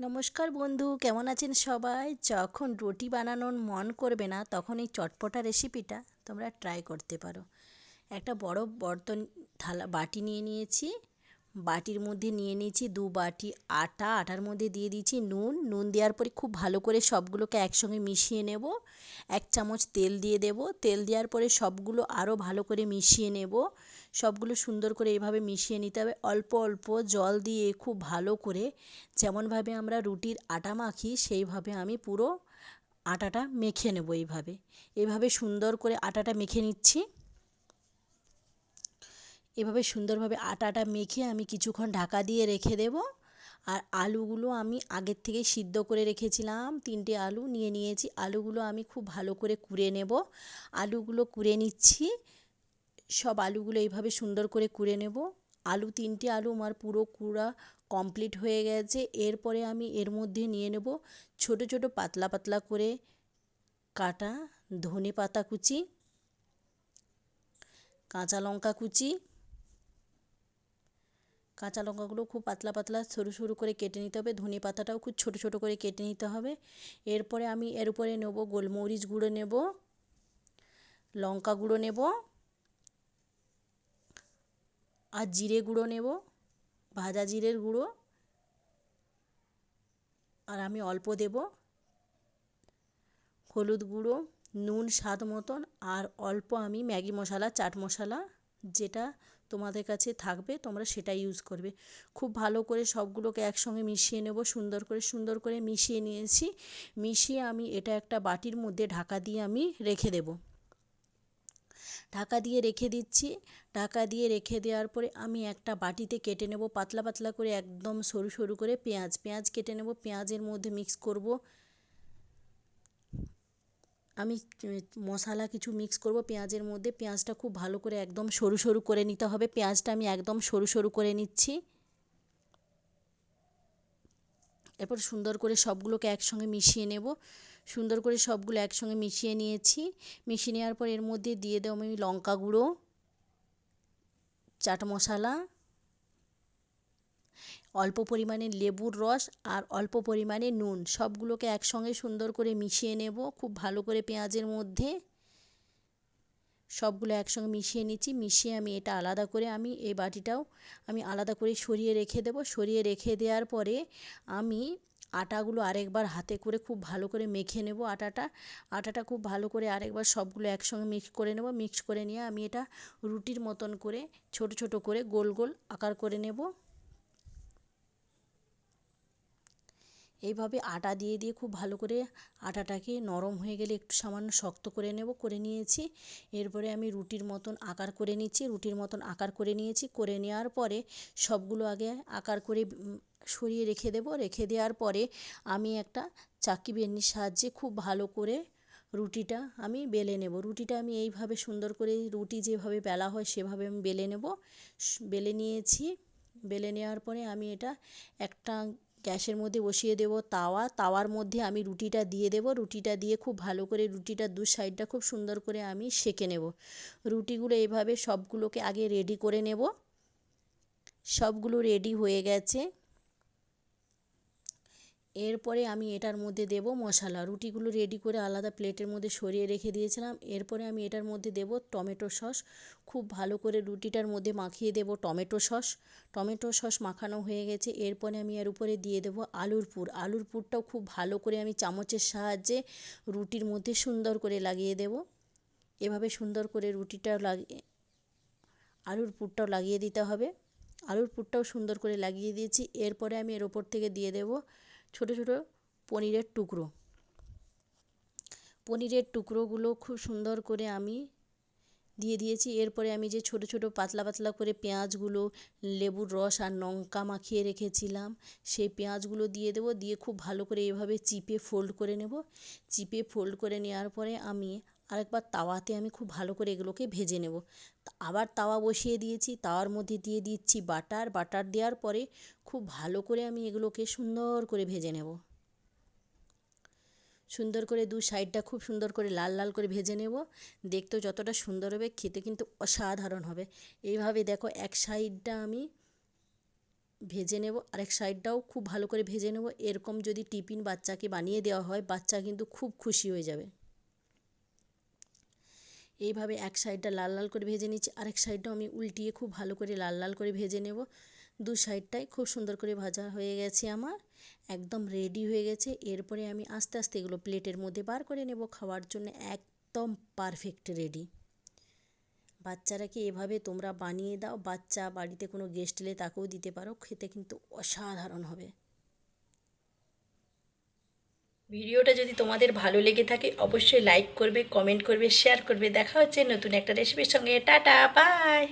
নমস্কার বন্ধু, কেমন আছেন সবাই? যখন রুটি বানানোর মন করবে না, তখন এই চটপটা রেসিপিটা তোমরা ট্রাই করতে পারো। একটা বড় বর্তন থালা বাটি নিয়ে নিয়েছি। বাটির মধ্যে নিয়ে নিয়েছি দু বাটি আটা। আটার মধ্যে দিয়ে দিয়েছি নুন। নুন দেওয়ার পরে খুব ভালো করে সবগুলোকে একসঙ্গে মিশিয়ে নেব। এক চামচ তেল দিয়ে দেব। তেল দেওয়ার পরে সবগুলো আরও ভালো করে মিশিয়ে নেব। সবগুলো সুন্দর করে এইভাবে মিশিয়ে নিতে হবে। অল্প অল্প জল দিয়ে খুব ভালো করে যেমনভাবে আমরা রুটির আটা মাখি, সেইভাবে আমি পুরো আটাটা মেখে নেব এইভাবে। এইভাবে সুন্দর করে আটাটা মেখে নিচ্ছি। এভাবে সুন্দরভাবে আটাটা মেখে আমি কিছুক্ষণ ঢাকা দিয়ে রেখে দেব। আর আলুগুলো আমি আগের থেকে সিদ্ধ করে রেখেছিলাম। তিনটে আলু নিয়ে নিয়েছি। আলুগুলো আমি খুব ভালো করে কুড়ে নেব। আলুগুলো কুড়ে নিচ্ছি। সব আলুগুলো এইভাবে সুন্দর করে কুড়ে নেব। আলু তিনটে আলু আমার পুরো কুড়া কমপ্লিট হয়ে গেছে। এরপরে আমি এর মধ্যে নিয়ে নেব ছোট ছোট পাতলা পাতলা করে কাটা ধনে পাতা কুচি, কাঁচা লঙ্কা কুচি কাঁচা লঙ্কাগুলো খুব পাতলা পাতলা সরু সরু করে কেটে নিতে হবে। ধনে পাতাটাও খুব ছোটো ছোটো করে কেটে নিতে হবে। এরপরে আমি এর উপরে নেব গোলমরিচ গুঁড়ো নেব, লঙ্কা গুঁড়ো নেব আর জিরে গুঁড়ো নেব, ভাজা জিরের গুঁড়ো। আর আমি অল্প দেব হলুদ গুঁড়ো, নুন স্বাদ মতন, আর অল্প আমি ম্যাগি মশলা, চাট মশলা, যেটা তোমাদের কাছে থাকবে, তোমরা সেটা ইউজ করবে। খুব ভালো করে সবগুলোকে একসঙ্গে মিশিয়ে নেব, সুন্দর করে সুন্দর করে মিশিয়ে নিয়েছি। মিশিয়ে আমি এটা একটা বাটির মধ্যে ঢাকা দিয়ে আমি রেখে দেব। ঢাকা দিয়ে রেখে দিচ্ছি। ঢাকা দিয়ে রেখে দেওয়ার পরে আমি একটা বাটিতে কেটে নেব, পাতলা পাতলা করে একদম সরু সরু করে পেঁয়াজ। পেঁয়াজ কেটে নেব, পেঁয়াজের মধ্যে মিক্স করব। আমি মশলা কিছু মিক্স করব, পেঁয়াজের মধ্যে। পেঁয়াজটা খুব ভালো করে একদম সরু সরু করে নিতে হবে। পেঁয়াজটা আমি একদম সরু সরু করে নিচ্ছি। এরপর সুন্দর করে সবগুলোকে একসঙ্গে মিশিয়ে নেব। সুন্দর করে সবগুলো একসঙ্গে মিশিয়ে নিয়েছি। মিশিয়ে নেওয়ার পর এর মধ্যে দিয়ে দেবো আমি লঙ্কা গুঁড়ো, চাট মশলা অল্প পরিমাণে লেবুর রস আর অল্প পরিমাণে নুন। সবগুলোকে একসঙ্গে সুন্দর করে মিশিয়ে নেব, খুব ভালো করে পেঁয়াজের মধ্যে। সবগুলো একসঙ্গে মিশিয়ে নিচ্ছি, মিশিয়ে আমি এটা আলাদা করে আমি এই বাটিটাও আমি আলাদা করে সরিয়ে রেখে দেবো। সরিয়ে রেখে দেওয়ার পরে আমি আটাগুলো আরেকবার হাতে করে খুব ভালো করে মেখে নেব আটাটা। আটাটা খুব ভালো করে আরেকবার সবগুলো একসঙ্গে মিক্স করে নেব। মিক্স করে নিয়ে আমি এটা রুটির মতন করে ছোট ছোট করে গোল গোল আকার করে নেব। এইভাবে আটা দিয়ে দিয়ে খুব ভালো করে আটাটাকে নরম হয়ে গেলে একটু সামান্য শক্ত করে নেব, করে নিয়েছি। এরপরে আমি রুটির মতন আকার করে নিচ্ছি, রুটির মতন আকার করে নিয়েছি। করে নেওয়ার পরে সবগুলো আগে আকার করে সরিয়ে রেখে দেব। রেখে দেওয়ার পরে আমি একটা চাকি বেলনির সাহায্যে খুব ভালো করে রুটিটা আমি বেলে নেব। রুটিটা আমি এইভাবে সুন্দর করে রুটি যেভাবে বেলা হয় সেভাবে আমি বেলে নেব। বেলে নিয়েছি। বেলে নেওয়ার পরে আমি এটা একটা গ্যাসের মধ্যে বসিয়ে দেবো তাওয়া। তাওয়ার মধ্যে আমি রুটিটা দিয়ে দেবো। রুটিটা দিয়ে খুব ভালো করে রুটিটার দু সাইডটা খুব সুন্দর করে আমি সেঁকে নেব। রুটিগুলো এভাবে সবগুলোকে আগে রেডি করে নেব। সবগুলো রেডি হয়ে গেছে। এরপরে আমি এটার মধ্যে দেব মশলা। রুটিগুলো রেডি করে আলাদা প্লেটের মধ্যে সরিয়ে রেখে দিয়েছিলাম। এরপরে আমি এটার মধ্যে দেব টমেটো সস। খুব ভালো করে রুটিটার মধ্যে মাখিয়ে দেব টমেটো সস। টমেটো সস মাখানো হয়ে গেছে। এরপরে আমি এর উপরে দিয়ে দেব আলুর পুর। আলুর পুরটাও খুব ভালো করে আমি চামচের সাহায্যে রুটির মধ্যে সুন্দর করে লাগিয়ে দেব। এভাবে সুন্দর করে রুটিটা লাগিয়ে আলুর পুরটাও লাগিয়ে দিতে হবে। আলুর পুরটাও সুন্দর করে লাগিয়ে দিয়েছি। এরপরে আমি এর ওপর থেকে দিয়ে দেবো ছোট পনিরের টুকরো। পনিরের টুকরোগুলো খুব সুন্দর করে আমি দিয়ে দিয়েছি। এরপরে আমি যে ছোট ছোট পাতলা পাতলা করে পেঁয়াজগুলো, লেবুর রস আর লঙ্কা মাখিয়ে রেখেছিলাম, সেই পেঁয়াজগুলো দিয়ে দেবো। দিয়ে খুব ভালো করে এভাবে চিপে ফোল্ড করে নেব। চিপে ফোল্ড করে নেওয়ার পরে আমি আরেকবার তাওয়াতে আমি খুব ভালো করে এগুলোকে ভেজে নেব। আবার তাওয়া বসিয়ে দিয়েছি, তাওয়ার মধ্যে দিয়ে দিচ্ছি বাটার। বাটার দেওয়ার পরে খুব ভালো করে আমি এগুলোকে সুন্দর করে ভেজে নেব। সুন্দর করে দু সাইডটা খুব সুন্দর করে লাল লাল করে ভেজে নেব। দেখতেও যতটা সুন্দর হবে, খেতে কিন্তু অসাধারণ হবে। এইভাবে দেখো এক সাইডটা আমি ভেজে নেব, আরেক সাইডটাও খুব ভালো করে ভেজে নেব। এরকম যদি টিফিন বাচ্চাকে বানিয়ে দেওয়া হয়, বাচ্চা কিন্তু খুব খুশি হয়ে যাবে। এইভাবে এক সাইডটা লাল লাল করে ভেজে নিচ্ছি, আরেক সাইডটাও আমি উল্টিয়ে খুব ভালো করে লাল লাল করে ভেজে নেব। দু সাইডটাই খুব সুন্দর করে ভাজা হয়ে গেছে আমার, একদম রেডি হয়ে গেছে। এরপরে আমি আস্তে আস্তে এগুলো প্লেটের মধ্যে বার করে নেব, খাওয়ার জন্য একদম পারফেক্ট রেডি বাচ্চারাকে এভাবে তোমরা বানিয়ে দাও, বাচ্চা বাড়িতে কোনো গেস্ট এলে তাকেও দিতে পারো, খেতে কিন্তু অসাধারণ হবে। ভিডিওটা যদি তোমাদের ভালো লেগে থাকে, অবশ্যই লাইক করবে কমেন্ট করবে শেয়ার করবে। দেখা হচ্ছে নতুন একটা রেসিপির সঙ্গে। Tata bye